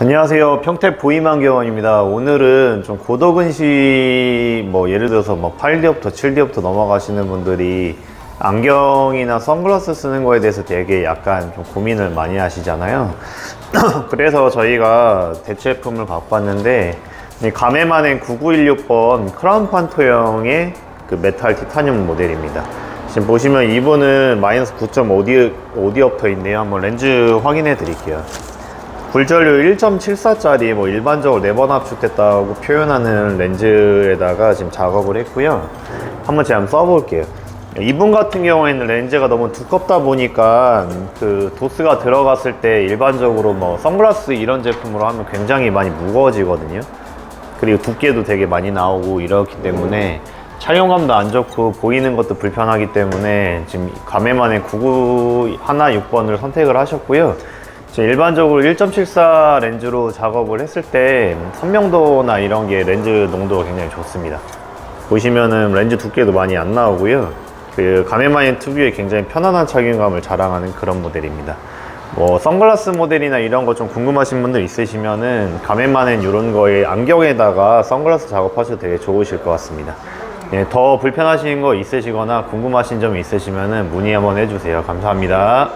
안녕하세요. 평택 보이만경원입니다. 오늘은 좀 고도근시 뭐 예를 들어서 뭐 8D부터 7D부터 넘어가시는 분들이 안경이나 선글라스 쓰는 거에 대해서 되게 약간 좀 고민을 많이 하시잖아요. 그래서 저희가 대체품을 이 가메만엔 9916번 크라운 판토형의 그 메탈 티타늄 모델입니다. 지금 보시면 이분은 마이너스 9.5디옵터 있네요. 한번 렌즈 확인해 드릴게요. 굴절률 1.74짜리 뭐 일반적으로 네번 압축됐다고 표현하는 렌즈에다가 지금 작업을 했고요. 한번 제가 한번 써볼게요. 이분 같은 경우에는 렌즈가 너무 두껍다 보니까 그 도스가 들어갔을 때 일반적으로 뭐 선글라스 이런 제품으로 하면 굉장히 많이 무거워지거든요. 그리고 두께도 되게 많이 나오고 이렇기 때문에 촬영감도 안 좋고 보이는 것도 불편하기 때문에 지금 가메만의 99 하나 6번을 선택을 하셨고요. 일반적으로 1.74 렌즈로 작업을 했을 때 선명도나 이런 게 렌즈 농도가 굉장히 좋습니다. 보시면은 렌즈 두께도 많이 안 나오고요. 그 가메마인 특유의 굉장히 편안한 착용감을 자랑하는 그런 모델입니다. 뭐 선글라스 모델이나 이런 거 좀 궁금하신 분들 있으시면은 가메마는 이런 거에 안경에다가 선글라스 작업하셔도 되게 좋으실 것 같습니다. 예, 더 불편하신 거 있으시거나 궁금하신 점이 있으시면은 문의 한번 해주세요. 감사합니다.